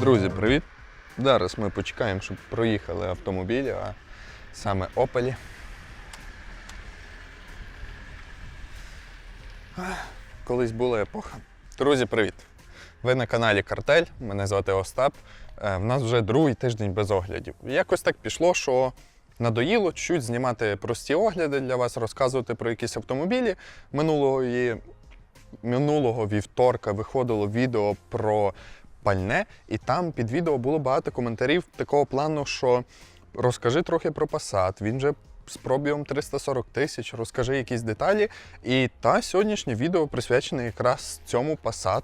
Друзі, привіт! Зараз ми почекаємо, щоб проїхали автомобілі, а саме Опелі. Колись була епоха. Друзі, привіт! Ви на каналі Картель, мене звати Остап. Е, В нас вже другий тиждень без оглядів. Якось так пішло, що надоїло чуть знімати прості огляди для вас, розказувати про якісь автомобілі. Минулої минулого вівторка виходило відео про пальне, і там під відео було багато коментарів такого плану, що розкажи трохи про Passat, він же з пробігом 340 тисяч, розкажи якісь деталі. І та сьогоднішнє відео присвячене якраз цьому Passat,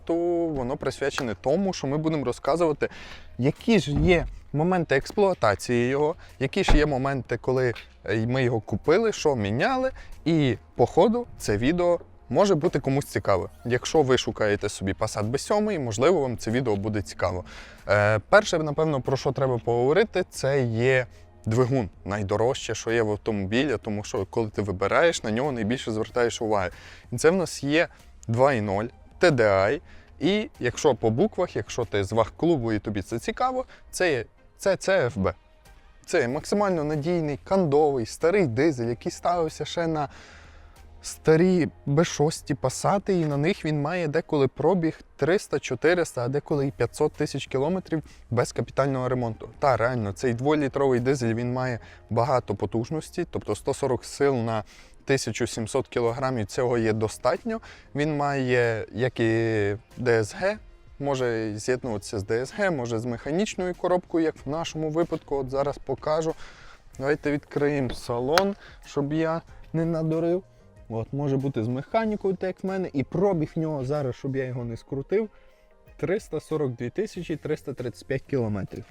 воно присвячене тому, що ми будемо розказувати, які ж є моменти експлуатації його, які ж є моменти, коли е, ми його купили, що міняли, і по ходу це відео може бути комусь цікаве. Якщо ви шукаєте собі Passat B7, можливо, вам це відео буде цікаво. Е, перше, напевно, про що треба поговорити, це є двигун. Найдорожче, що є в автомобілі, тому що коли ти вибираєш, на нього найбільше звертаєш уваги. І це в нас є 2.0 TDI. І якщо по буквах, якщо ти з ваг-клубу і тобі це цікаво, це є це CFB. Це максимально надійний, кандовий, старий дизель, який ставився ще на старі Б6 пасати, і на них він має деколи пробіг 300-400, а деколи і 500 тисяч кілометрів без капітального ремонту. Та реально, цей 2-літровий дизель він має багато потужності, тобто 140 сил на 1700 кілограмів цього є достатньо. Він має як і DSG, може з'єднуватися з DSG, може з механічною коробкою, як в нашому випадку. От зараз покажу. Давайте відкриємо салон, щоб я не надурив. От, може бути з механікою, так як в мене, і пробіг нього зараз, щоб я його не скрутив, 342 тисячі 335 кілометрів.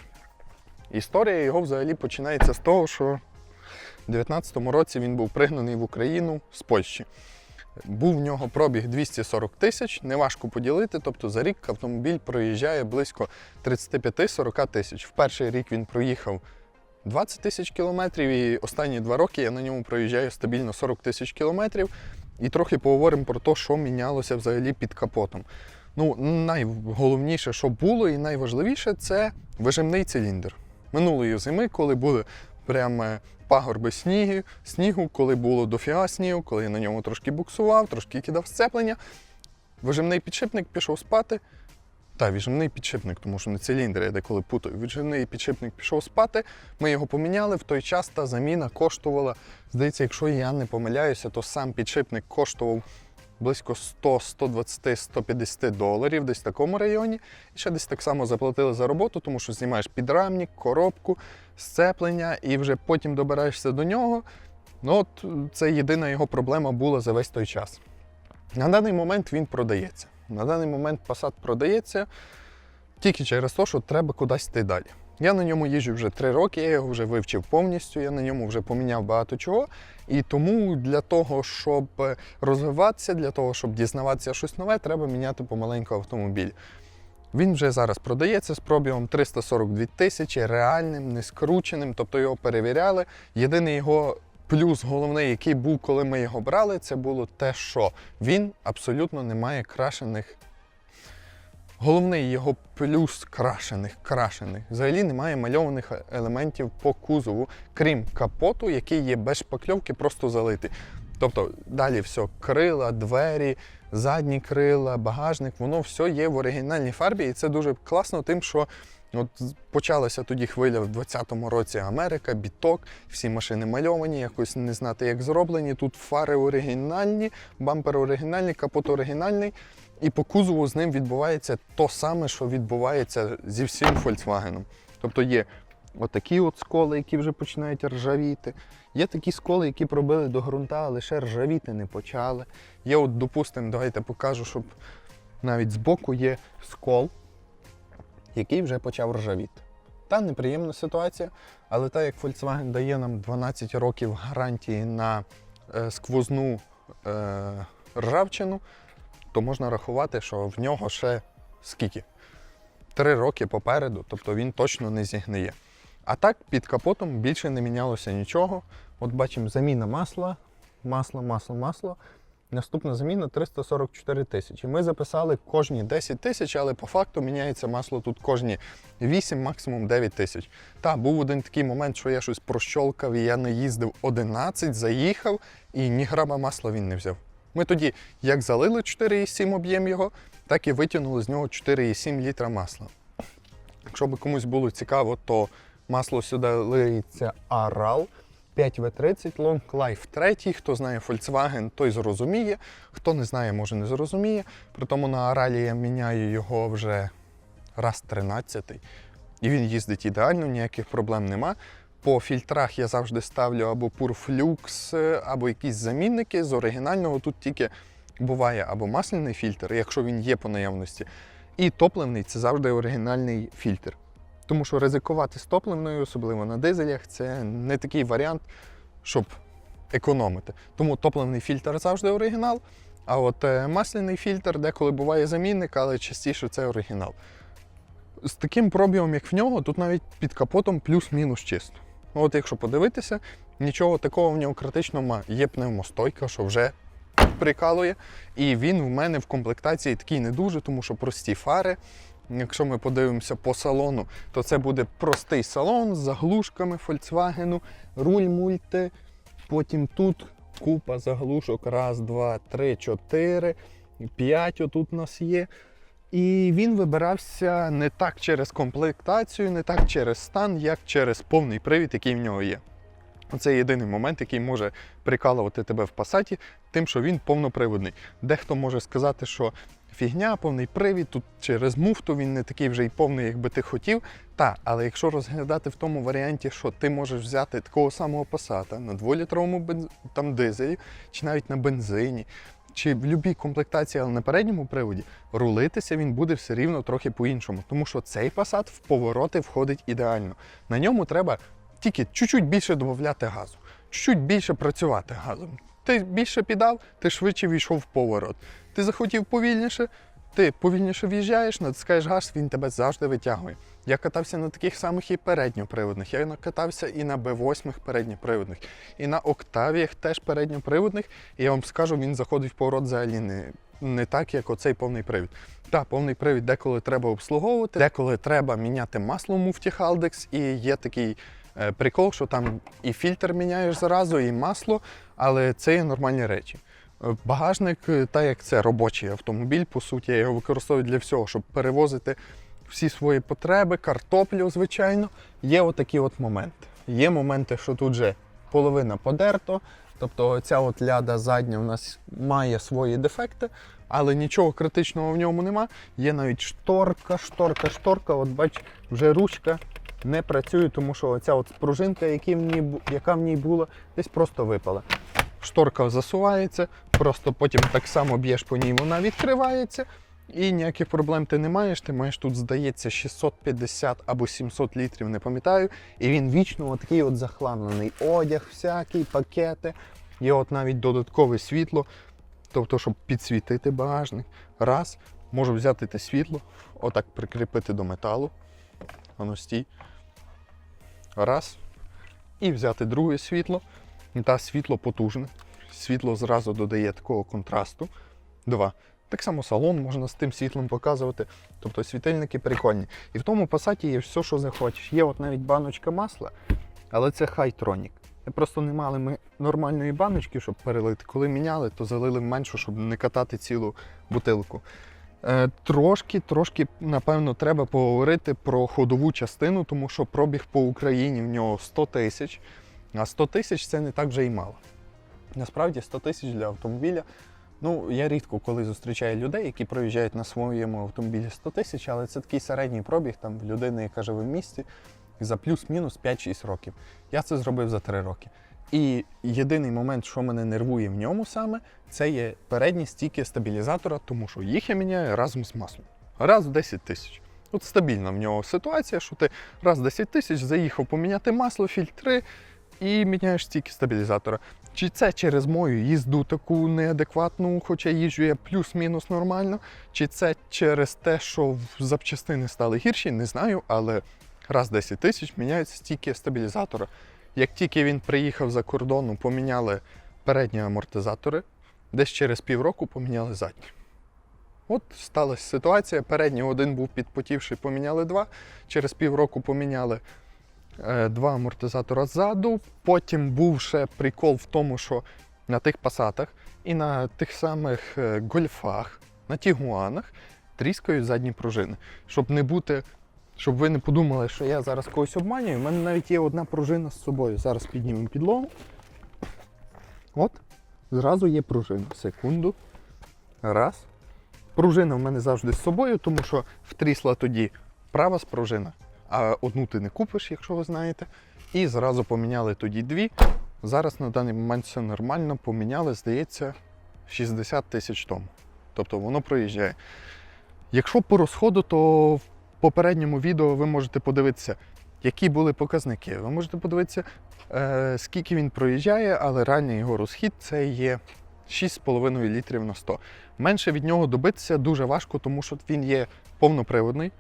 Історія його взагалі починається з того, що в 2019 році він був пригнаний в Україну з Польщі. Був в нього пробіг 240 тисяч, неважко поділити, тобто за рік автомобіль проїжджає близько 35-40 тисяч. В перший рік він проїхав 20 тисяч кілометрів, і останні два роки я на ньому проїжджаю стабільно 40 тисяч кілометрів. І трохи поговоримо про те, що мінялося взагалі під капотом. Ну, найголовніше, що було, і найважливіше це вижимний циліндр. Минулої зими, коли були прямо пагорби снігу, снігу, коли було дофіга снігу, коли я на ньому трошки буксував, трошки кидав сцеплення. Вижимний підшипник пішов спати. Та, віджимний підшипник, тому що не циліндр, я деколи путаю. Віджимний підшипник пішов спати. Ми його поміняли. В той час та заміна коштувала. Здається, якщо я не помиляюся, то сам підшипник коштував близько 100, 120, 150 доларів, десь в такому районі. І ще десь так само заплатили за роботу, тому що знімаєш підрамник, коробку, сцеплення і вже потім добираєшся до нього. Ну от це єдина його проблема була за весь той час. На даний момент він продається. На даний момент Passat продається тільки через те, що треба кудись йти далі. Я на ньому їжджу вже три роки, я його вже вивчив повністю, я на ньому вже поміняв багато чого. І тому для того, щоб розвиватися, для того, щоб дізнаватися щось нове, треба міняти помаленьку автомобіль. Він вже зараз продається з пробігом 342 тисячі, реальним, не скрученим, тобто його перевіряли. Єдиний його плюс головний, який був, коли ми його брали, це було те, що він абсолютно не має крашених. Головний його плюс крашених, крашених. Взагалі немає мальованих елементів по кузову, крім капоту, який є без шпакльовки, просто залитий. Тобто далі все, крила, двері, задні крила, багажник, воно все є в оригінальній фарбі, і це дуже класно, тим, що от почалася тоді хвиля в 20-му році Америка, біток, всі машини мальовані, якось не знати, як зроблені. Тут фари оригінальні, бампер оригінальний, капот оригінальний. І по кузову з ним відбувається то саме, що відбувається зі всім Volkswagen. Тобто є отакі от сколи, які вже починають ржавіти. Є такі сколи, які пробили до ґрунта, але ще ржавіти не почали. Є, от, допустимо, давайте покажу, щоб навіть збоку є скол, який вже почав ржавіти. Та неприємна ситуація, але так як Volkswagen дає нам 12 років гарантії на е, сквозну е, ржавчину, то можна рахувати, що в нього ще скільки? Три роки попереду, тобто він точно не зігниє. А так, під капотом більше не мінялося нічого. От бачимо заміна масла, масло, масло, масло. Наступна заміна 344 тисячі. Ми записали кожні 10 тисяч, але по факту міняється масло тут кожні 8, максимум 9 тисяч. Та був один такий момент, що я щось прощолкав, і я не їздив 11, заїхав, і ні грама масла він не взяв. Ми тоді як залили 4,7 об'єм його, так і витягнули з нього 4,7 літра масла. Якщо би комусь було цікаво, то масло сюди лиється Арал 5В30 Long Life 3. Хто знає Volkswagen, той зрозуміє. Хто не знає, може не зрозуміє. При тому на Аралі я міняю його вже раз 13. І він їздить ідеально, ніяких проблем нема. По фільтрах я завжди ставлю або Purflux, або якісь замінники. З оригінального тут тільки буває або масляний фільтр, якщо він є по наявності. І топливний це завжди оригінальний фільтр. Тому що ризикувати з топливною, особливо на дизелях, це не такий варіант, щоб економити. Тому топливний фільтр завжди оригінал. А от е, масляний фільтр деколи буває замінник, але частіше це оригінал. З таким пробігом, як в нього, тут навіть під капотом плюс-мінус чисто. От якщо подивитися, нічого такого в нього критичного немає. Є пневмостойка, що вже прикалує. І він в мене в комплектації такий не дуже, тому що прості фари. Якщо ми подивимося по салону, то це буде простий салон з заглушками Volkswagen, руль мульти. Потім тут купа заглушок. Раз, два, три, чотири, п'ять отут у нас є. І він вибирався не так через комплектацію, не так через стан, як через повний привід, який в нього є. Це єдиний момент, який може прикалувати тебе в пасаті, тим, що він повноприводний. Дехто може сказати, що фігня, повний привід, тут через муфту він не такий вже й повний, як би ти хотів. Та, але якщо розглядати в тому варіанті, що ти можеш взяти такого самого пасата на 2-літровому бенз... там дизелі, чи навіть на бензині, чи в будь-якій комплектації, але на передньому приводі, рулитися він буде все рівно трохи по-іншому, тому що цей пасат в повороти входить ідеально. На ньому треба тільки чуть-чуть більше додати газу, чуть-чуть більше працювати газом. Ти більше піддав, ти швидше війшов в поворот. Ти захотів повільніше, ти повільніше в'їжджаєш, натискаєш газ, він тебе завжди витягує. Я катався на таких самих і передньоприводних. Я катався і на Б8 передньоприводних, і на Октавіях теж передньоприводних. І я вам скажу, він заходить в поворот взагалі не, не так, як оцей повний привід. Так, повний привід деколи треба обслуговувати, деколи треба міняти масло в муфті Haldex, і є такий е, прикол, що там і фільтр міняєш зразу, і масло, але це є нормальні речі. Багажник, так як це робочий автомобіль, по суті, я його використовую для всього, щоб перевозити всі свої потреби, картоплю, звичайно. Є отакі от моменти. Є моменти, що тут же половина подерто, тобто ця от ляда задня у нас має свої дефекти, але нічого критичного в ньому нема. Є навіть шторка, шторка, шторка. От бач, вже ручка не працює, тому що оця от бу- яка в ній була, десь просто випала. Шторка засувається, просто потім так само б'єш по ній, вона відкривається. І ніяких проблем ти не маєш. Ти маєш тут, здається, 650 або 700 літрів, не пам'ятаю. І він вічно такий от захламлений. Одяг, всякий, пакети. Є от навіть додаткове світло, тобто, щоб підсвітити багажник. Раз, можу взяти те світло, отак прикріпити до металу. Воно стій. Раз. І взяти друге світло. Та світло потужне. Світло зразу додає такого контрасту. Два. Так само салон можна з тим світлом показувати. Тобто світильники прикольні. І в тому пасаті є все, що захочеш. Є от навіть баночка масла, але це хайтронік. Просто не мали ми нормальної баночки, щоб перелити. Коли міняли, то залили меншу, щоб не катати цілу бутилку. Е, трошки, трошки, напевно, треба поговорити про ходову частину, тому що пробіг по Україні в нього 100 тисяч, а 100 тисяч це не так вже й мало. Насправді 100 тисяч для автомобіля. Ну, я рідко коли зустрічаю людей, які проїжджають на своєму автомобілі 100 тисяч, але це такий середній пробіг там людини, яка живе в місті, за плюс-мінус 5-6 років. Я це зробив за 3 роки. І єдиний момент, що мене нервує в ньому саме, це є передні стійки стабілізатора, тому що їх я міняю разом з маслом. Раз в 10 тисяч. От стабільна в нього ситуація, що ти раз в 10 тисяч заїхав поміняти масло, фільтри і міняєш стійки стабілізатора. Чи це через мою їзду таку неадекватну, хоча їжджу я плюс-мінус нормально, чи це через те, що запчастини стали гірші, не знаю, але раз 10 тисяч міняються стійки стабілізатора. Як тільки він приїхав за кордону, поміняли передні амортизатори, десь через півроку поміняли задні. От сталася ситуація. Передній один був підпотівший, поміняли два. Через півроку поміняли два амортизатора ззаду. Потім був ще прикол в тому, що на тих пасатах і на тих самих е, гольфах, на тігуанах тріскають задні пружини. Щоб не бути, щоб ви не подумали, що я зараз когось обманюю. У мене навіть є одна пружина з собою. Зараз піднімемо підлогу. От, зразу є пружина. Секунду. Раз. Пружина в мене завжди з собою, тому що втрісла тоді права спружина, а одну ти не купиш, якщо ви знаєте. І зразу поміняли тоді дві. Зараз на даний момент все нормально, поміняли, здається, 60 тисяч тому. Тобто воно проїжджає. Якщо по розходу, то в попередньому відео ви можете подивитися, які були показники. Ви можете подивитися, е, скільки він проїжджає, але реальний його розхід це є 6,5 літрів на 100. Менше від нього добитися дуже важко, тому що він є повноприводний.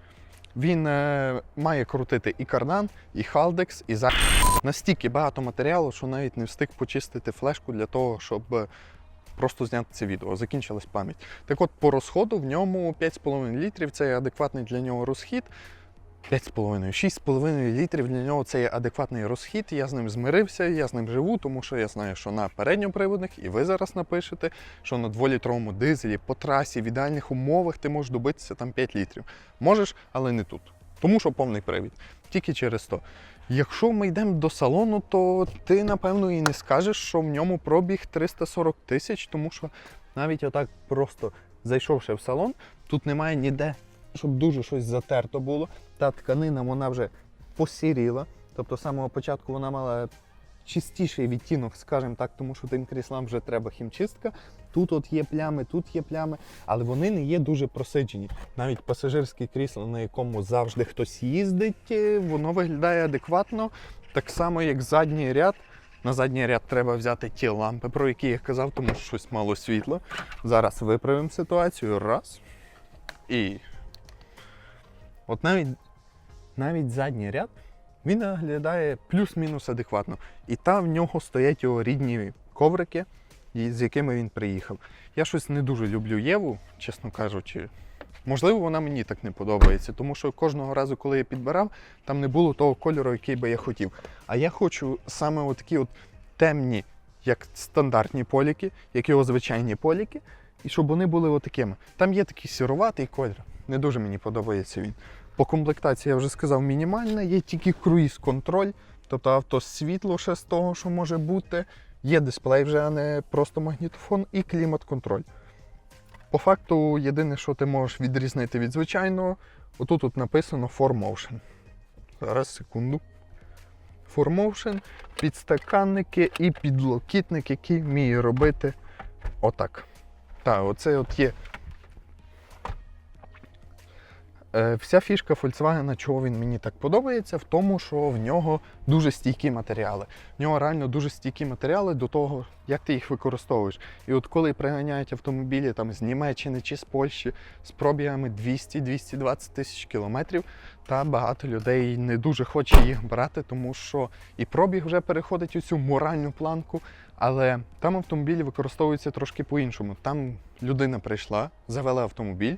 Він е, має крутити і кардан, і халдекс, і за настільки багато матеріалу, що навіть не встиг почистити флешку для того, щоб е, просто зняти це відео. Закінчилась пам'ять. Так от, по розходу в ньому 5,5 літрів це адекватний для нього розхід. 5,5, 6,5 літрів для нього це є адекватний розхід. Я з ним змирився, я з ним живу, тому що я знаю, що на передньоприводних, і ви зараз напишете, що на 2-літровому дизелі по трасі в ідеальних умовах ти можеш добитися там 5 літрів. Можеш, але не тут. Тому що повний привід. Тільки через то. Якщо ми йдемо до салону, то ти, напевно, і не скажеш, що в ньому пробіг 340 тисяч, тому що навіть отак просто зайшовши в салон, тут немає ніде, щоб дуже щось затерто було. Та тканина вона вже посіріла. Тобто з самого початку вона мала чистіший відтінок, скажімо так, тому що тим кріслам вже треба хімчистка. Тут от є плями, тут є плями, але вони не є дуже просиджені. Навіть пасажирське крісло, на якому завжди хтось їздить, е, воно виглядає адекватно, так само, як задній ряд. На задній ряд треба взяти ті лампи, про які я казав, тому що щось мало світла. Зараз виправимо ситуацію. Раз. І от навіть, навіть задній ряд він виглядає плюс-мінус адекватно. І там в нього стоять його рідні коврики, з якими він приїхав. Я щось не дуже люблю Єву, чесно кажучи. Можливо, вона мені так не подобається, тому що кожного разу, коли я підбирав, там не було того кольору, який би я хотів. А я хочу саме от такі от темні, як стандартні поліки, як його звичайні поліки, і щоб вони були отакими. Там є такий сіроватий колір. Не дуже мені подобається він. По комплектації я вже сказав мінімальна, є тільки круїз-контроль, тобто автосвітло ще з того, що може бути. Є дисплей вже, а не просто магнітофон, і клімат-контроль. По факту, єдине, що ти можеш відрізнити від звичайного, отут тут написано 4Motion. Зараз, секунду. 4Motion, підстаканники і підлокітник, який вміє робити отак. Так, оце от є. Вся фішка Volkswagen, чого він мені так подобається, в тому, що в нього дуже стійкі матеріали. В нього реально дуже стійкі матеріали до того, як ти їх використовуєш. І от коли приганяють автомобілі там з Німеччини чи з Польщі з пробігами 200-220 тисяч кілометрів, та багато людей не дуже хоче їх брати, тому що і пробіг вже переходить у цю моральну планку. Але там автомобілі використовуються трошки по-іншому. Там людина прийшла, завела автомобіль,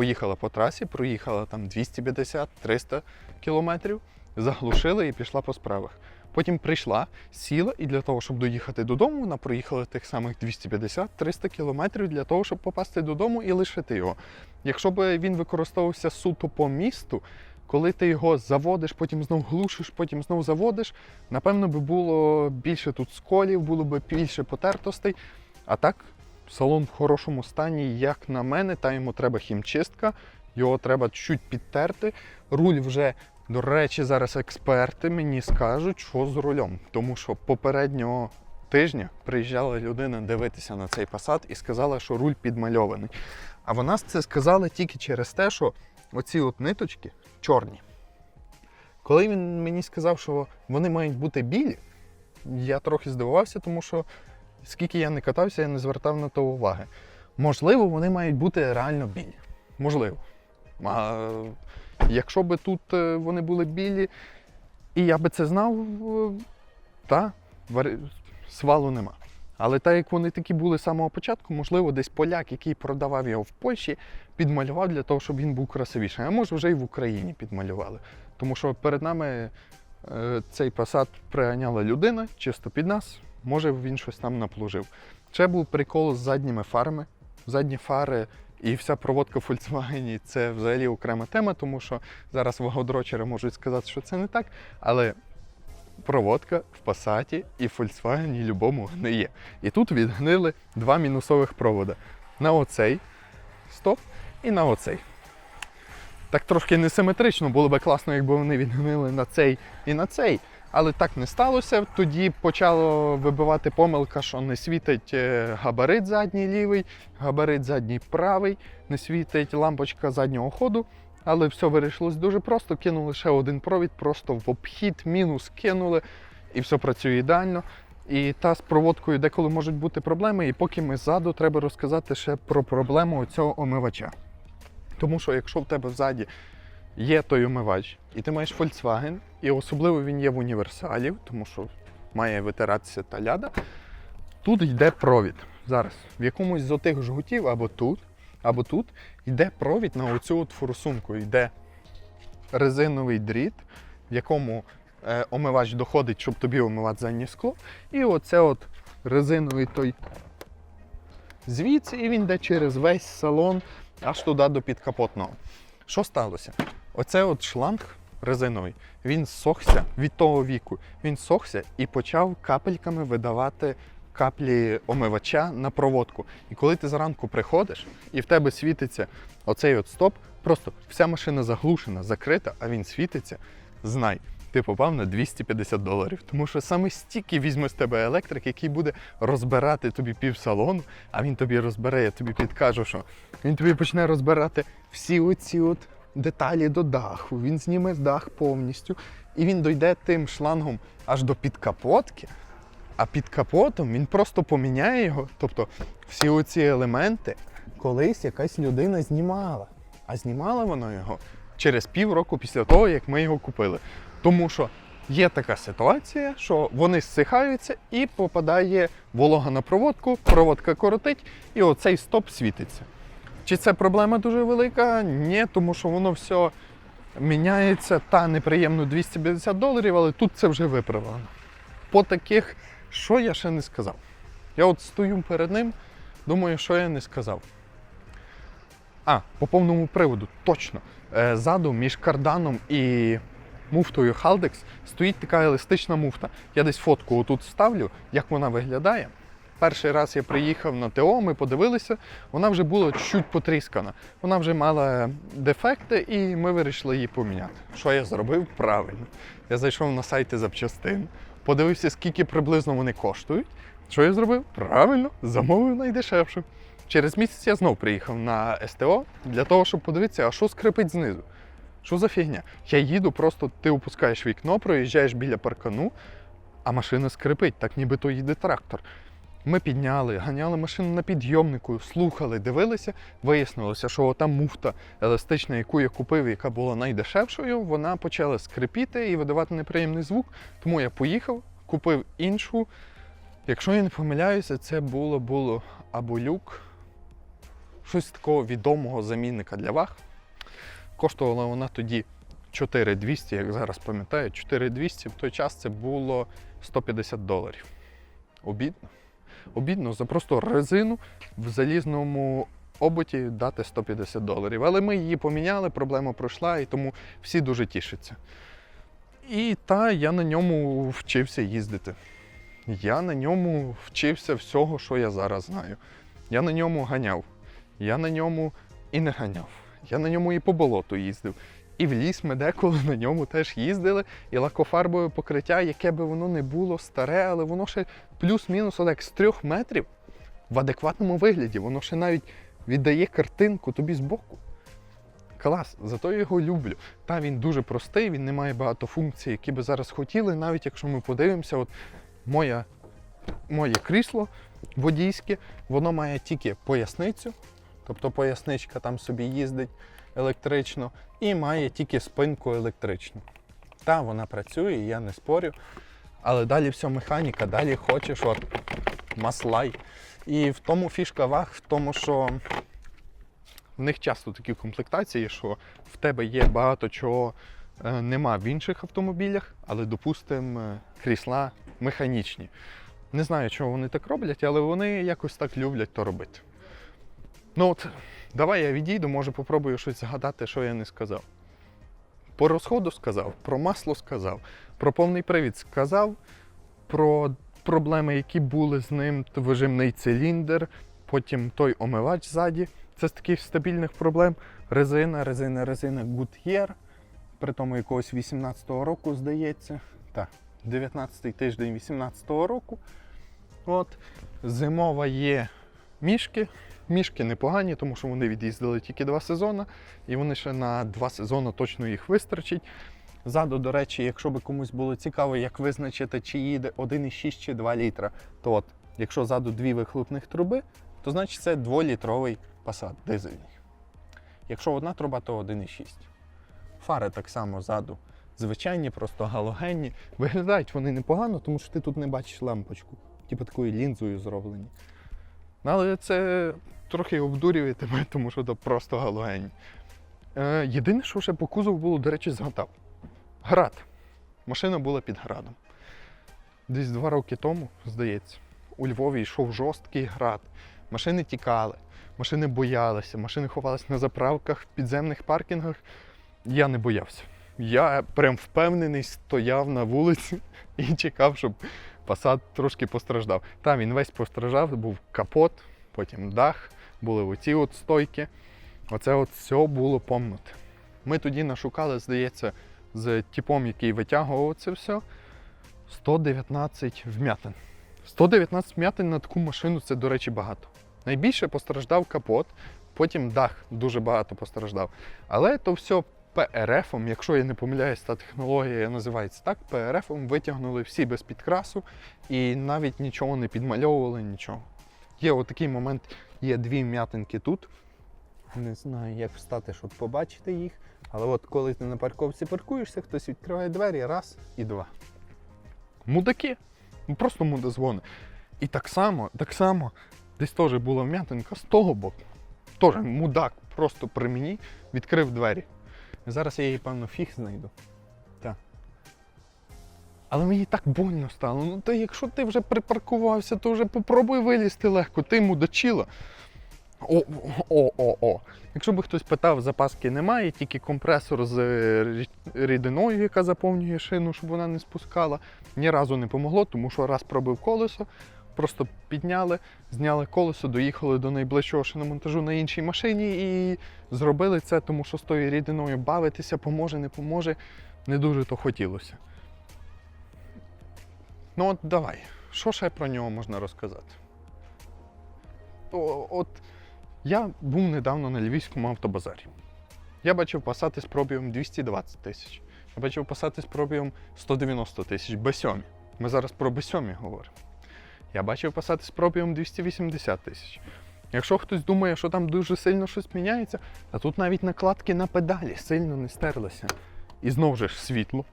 поїхала по трасі, проїхала там 250-300 кілометрів, заглушила і пішла по справах. Потім прийшла, сіла, і для того, щоб доїхати додому, вона проїхала тих самих 250-300 кілометрів для того, щоб попасти додому і лишити його. Якщо б він використовувався суто по місту, коли ти його заводиш, потім знов глушиш, потім знов заводиш, напевно би було більше тут сколів, було б більше потертостей. А так, салон в хорошому стані, як на мене, та йому треба хімчистка, його треба чуть підтерти. Руль вже, до речі, зараз експерти мені скажуть, що з рулем. Тому що попереднього тижня приїжджала людина дивитися на цей посад і сказала, що руль підмальований. А вона це сказала тільки через те, що оці от ниточки чорні. Коли він мені сказав, що вони мають бути білі, я трохи здивувався, тому що скільки я не катався, я не звертав на то уваги. Можливо, вони мають бути реально білі. Можливо. А якщо би тут е, вони були білі, і я би це знав, е, та свалу нема. Але так як вони такі були з самого початку, можливо, десь поляк, який продавав його в Польщі, підмалював для того, щоб він був красивіший. А може вже і в Україні підмалювали. Тому що перед нами е, цей посад приганяла людина чисто під нас. Може він щось там наплужив. Ще був прикол з задніми фарами. Задні фари і вся проводка в Volkswagen це взагалі окрема тема, тому що зараз вагодрочери можуть сказати, що це не так. Але проводка в Passat і в Volkswagen любому гниє. І тут відгнили два мінусових провода. На оцей стоп і на оцей. Так трошки несиметрично, було би класно, якби вони відгнили на цей і на цей. Але так не сталося. Тоді почало вибивати помилка, що не світить е, габарит задній лівий, габарит задній правий, не світить лампочка заднього ходу. Але все вирішилось дуже просто. Кинули ще один провід, просто в обхід, мінус кинули, і все працює ідеально. І та з проводкою деколи можуть бути проблеми. І поки ми ззаду, треба розказати ще про проблему цього омивача. Тому що якщо в тебе взаді є той омивач, і ти маєш Volkswagen, і особливо він є в універсалів, тому що має витиратися та ляда, тут йде провід. Зараз в якомусь з отих жгутів або тут, або тут йде провід на оцю от форсунку. Йде резиновий дріт, в якому е, омивач доходить, щоб тобі омивати заднє скло. І оце от резиновий той звідси, і він йде через весь салон аж туди до підкапотного. Що сталося? Оце от шланг резиновий, він сохся від того віку. Він сохся і почав капельками видавати каплі омивача на проводку. І коли ти зранку приходиш і в тебе світиться оцей от стоп, просто вся машина заглушена, закрита, а він світиться, знай. Ти попав на 250 доларів, тому що саме стільки візьме з тебе електрик, який буде розбирати тобі пів салону, а він тобі розбере, я тобі підкажу, що він тобі почне розбирати всі оці от деталі до даху, він зніме дах повністю, і він дойде тим шлангом аж до підкапотки, а під капотом він просто поміняє його. Тобто всі оці елементи колись якась людина знімала. А знімала вона його через півроку після того, як ми його купили. Тому що є така ситуація, що вони зсихаються і попадає волога на проводку, проводка коротить, і оцей стоп світиться. Чи це проблема дуже велика? Ні, тому що воно все міняється та неприємно 250 доларів, але тут це вже виправлено. По таких, що я ще не сказав? Я от стою перед ним, думаю, що я не сказав. А, по повному приводу, точно. Е, Ззаду між карданом і муфтою Haldex стоїть така еластична муфта. Я десь фотку отут вставлю, як вона виглядає. Перший раз я приїхав на ТО, ми подивилися, вона вже була чуть потріскана. Вона вже мала дефекти, і ми вирішили її поміняти. Що я зробив? Правильно. Я зайшов на сайти запчастин, подивився, скільки приблизно вони коштують. Що я зробив? Правильно, замовив найдешевшу. Через місяць я знов приїхав на СТО для того, щоб подивитися, а що скрипить знизу. Що за фігня? Я їду, просто ти опускаєш вікно, проїжджаєш біля паркану, а машина скрипить, так ніби то їде трактор. Ми підняли, ганяли машину на підйомнику, слухали, дивилися. Вияснилося, що та муфта еластична, яку я купив, яка була найдешевшою, вона почала скрипіти і видавати неприємний звук. Тому я поїхав, купив іншу. Якщо я не помиляюся, це було було або люк, щось такого відомого замінника для ваг. Коштувала вона тоді 4200, як зараз пам'ятаю, 4200 в той час це було 150 доларів. Обідно. Обідно за просто резину в залізному обуті дати 150 доларів. Але ми її поміняли, проблема пройшла, і тому всі дуже тішаться. І та я на ньому вчився їздити. Я на ньому вчився всього, що я зараз знаю. Я на ньому ганяв. Я на ньому і не ганяв. Я на ньому і по болоту їздив. І в ліс ми деколи на ньому теж їздили, і лакофарбове покриття, яке би воно не було старе, але воно ще плюс-мінус отак з трьох метрів в адекватному вигляді. Воно ще навіть віддає картинку тобі збоку. Клас, зато я його люблю. Та він дуже простий, він не має багато функцій, які би зараз хотіли, навіть якщо ми подивимося, от моя, моє крісло водійське, воно має тільки поясницю, тобто поясничка там собі їздить електрично, і має тільки спинку електричну. Та вона працює, я не спорю. Але далі все механіка, далі хочеш, от маслай. І в тому фішка ваг, в тому, що в них часто такі комплектації, що в тебе є багато чого е, нема в інших автомобілях, але, допустимо, е, крісла механічні. Не знаю, чого вони так роблять, але вони якось так люблять то робити. Ну от, давай я відійду, може попробую щось згадати, що я не сказав. По розходу сказав, про масло сказав, про повний привід сказав, про проблеми, які були з ним, вижимний циліндр, потім той омивач ззаді. Це з таких стабільних проблем. Резина, резина, резина Goodyear, при тому якогось 18-го року, здається. Так, 19-й тиждень 18-го року. От. Зимова є мішки. Мішки непогані, тому що вони від'їздили тільки два сезони, і вони ще на два сезони точно їх вистачить. Ззаду, до речі, якщо би комусь було цікаво, як визначити, чи їде 1,6 чи 2 літра, то от, якщо ззаду дві вихлопних труби, то значить це 2-літровий Passat дизельний. Якщо одна труба, то 1,6. Фари так само ззаду. Звичайні, просто галогенні. Виглядають вони непогано, тому що ти тут не бачиш лампочку. Типу такою лінзою зроблені. Ну, Але це трохи обдурює тебе, тому що це просто галогенні. Е, єдине, що ще по кузову було, до речі, згадав. Град. Машина була під градом. Десь два роки тому, здається, у Львові йшов жорсткий град. Машини тікали, машини боялися, машини ховалися на заправках, в підземних паркінгах. Я не боявся. Я прям впевнений стояв на вулиці і чекав, щоб Passat трошки постраждав. Там він весь постраждав, був капот, потім дах, були оці от стойки. Оце от все було помнуте. Ми тоді нашукали, здається, з типом, який витягував це все, 119 вмятин. 119 вмятин на таку машину це, до речі, багато. Найбільше постраждав капот, потім дах дуже багато постраждав. Але то все ПРФ, якщо я не помиляюсь, та технологія називається так, ПРФ витягнули всі без підкрасу і навіть нічого не підмальовували, нічого. Є отакий момент, є дві м'ятинки тут. Не знаю, як встати, щоб побачити їх. Але от коли ти на парковці паркуєшся, хтось відкриває двері, раз і два. Мудаки. Ну просто мудозвони. І так само, так само, десь теж була вм'ятинка з того боку. Теж мудак просто при мені відкрив двері. Зараз я її, певно, фіг знайду. Але мені так больно стало. Ну та якщо ти вже припаркувався, то вже попробуй вилізти легко, ти мудачила. О, о, о, о. Якщо би хтось питав, запаски немає, тільки компресор з е, рідиною, яка заповнює шину, щоб вона не спускала. Ні разу не помогло, тому що раз пробив колесо, просто підняли, зняли колесо, доїхали до найближчого шиномонтажу на іншій машині і зробили це, тому що з тою рідиною бавитися, поможе, не поможе, не дуже то хотілося. Ну от давай, що ще про нього можна розказати? О, от я був недавно на Львівському автобазарі. Я бачив пасати з пробігом 220 тисяч. Я бачив пасати з пробігом 190 тисяч Б7. Ми зараз про Б7 говоримо. Я бачив пасати з пробігом 280 тисяч. Якщо хтось думає, що там дуже сильно щось міняється, а тут навіть накладки на педалі сильно не стерлися. І знову ж світло.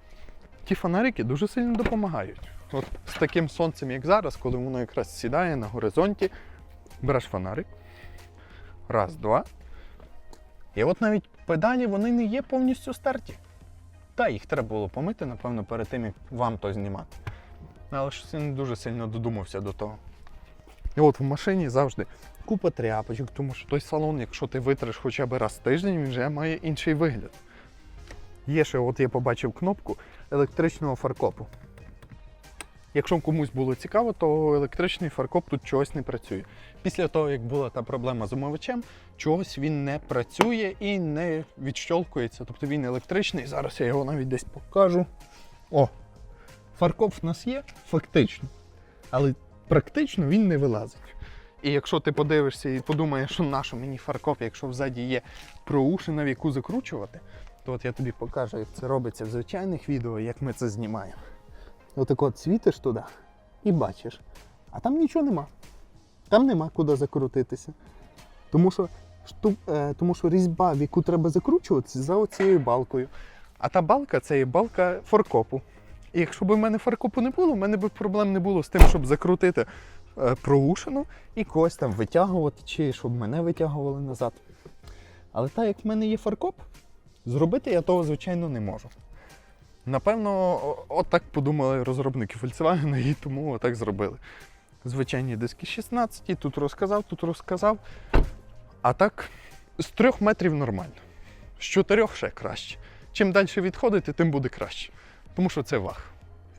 Ті фонарики дуже сильно допомагають. От з таким сонцем, як зараз, коли воно якраз сідає на горизонті, береш фонарик. Раз, два. І от навіть педалі вони не є повністю стерті. Та їх треба було помити, напевно, перед тим, як вам то знімати. Але щось я дуже сильно додумався до того. І от в машині завжди купа тряпочок, тому що той салон, якщо ти витреш хоча б раз в тиждень, він вже має інший вигляд. Є ще, от я побачив кнопку електричного фаркопу. Якщо комусь було цікаво, то електричний фаркоп тут чогось не працює. Після того, як була та проблема з омивачем, чогось він не працює і не відщолкується. Тобто він електричний. Зараз я його навіть десь покажу. О! Фаркоп в нас є, фактично. Але практично він не вилазить. І якщо ти подивишся і подумаєш, що нащо мені фаркоп, якщо взаді є проушина, в яку закручувати, то от я тобі покажу, як це робиться в звичайних відео, як ми це знімаємо. Отак от світиш туди і бачиш. А там нічого нема. Там нема куди закрутитися. Тому що, е, тому що різьба, в яку треба закручуватися, за оцією балкою. А та балка це є балка форкопу. І якщо б в мене фаркопу не було, в мене б проблем не було з тим, щоб закрутити е, проушину і когось там витягувати, чи щоб мене витягували назад. Але так як в мене є фаркоп, зробити я того, звичайно, не можу. Напевно, отак подумали розробники Volkswagen і тому отак зробили. Звичайні диски 16, тут розказав, тут розказав. А так, з трьох метрів нормально. З чотирьох ще краще. Чим далі відходити, тим буде краще. Тому що це ваг.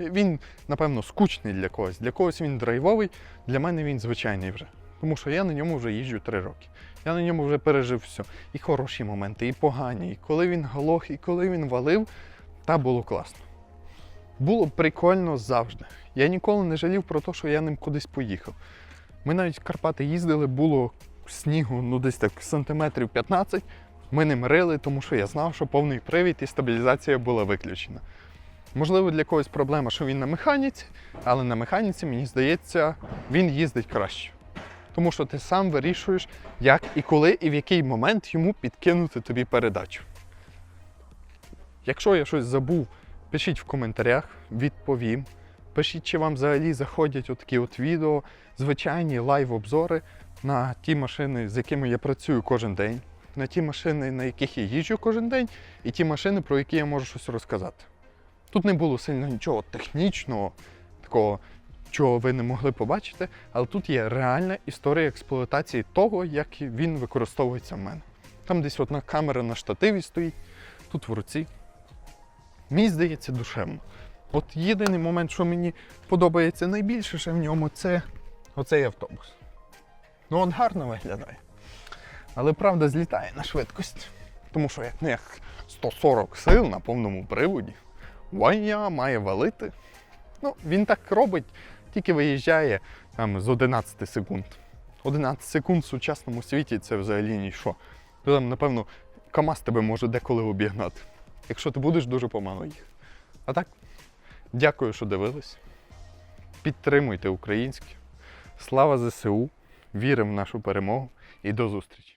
Він, напевно, скучний для когось. Для когось він драйвовий, для мене він звичайний вже. Тому що я на ньому вже їжджу три роки. Я на ньому вже пережив все. І хороші моменти, і погані. І коли він галох, і коли він валив, та було класно. Було прикольно завжди. Я ніколи не жалів про те, що я ним кудись поїхав. Ми навіть в Карпати їздили, було снігу, ну десь так сантиметрів 15. Ми ним рили, тому що я знав, що повний привід і стабілізація була виключена. Можливо, для когось проблема, що він на механіці, але на механіці, мені здається, він їздить краще. Тому що ти сам вирішуєш, як і коли, і в який момент йому підкинути тобі передачу. Якщо я щось забув, пишіть в коментарях, відповім. Пишіть, чи вам взагалі заходять отакі от відео, звичайні лайв-обзори на ті машини, з якими я працюю кожен день, на ті машини, на яких я їжджу кожен день, і ті машини, про які я можу щось розказати. Тут не було сильно нічого технічного, такого, чого ви не могли побачити, але тут є реальна історія експлуатації того, як він використовується в мене. Там десь одна камера на штативі стоїть, тут в руці. Мені здається душевно. От єдиний момент, що мені подобається найбільше ще в ньому, це оцей автобус. Ну, от гарно виглядає. Але правда злітає на швидкость. Тому що як не як 140 сил на повному приводі, вая має валити. Ну, він так робить, тільки виїжджає там з 11 секунд. 11 секунд в сучасному світі це взагалі ніщо. Там, напевно, КАМАЗ тебе може деколи обігнати, якщо ти будеш дуже помало їх. А так, дякую, що дивились. Підтримуйте українське. Слава ЗСУ! Віримо в нашу перемогу і до зустрічі!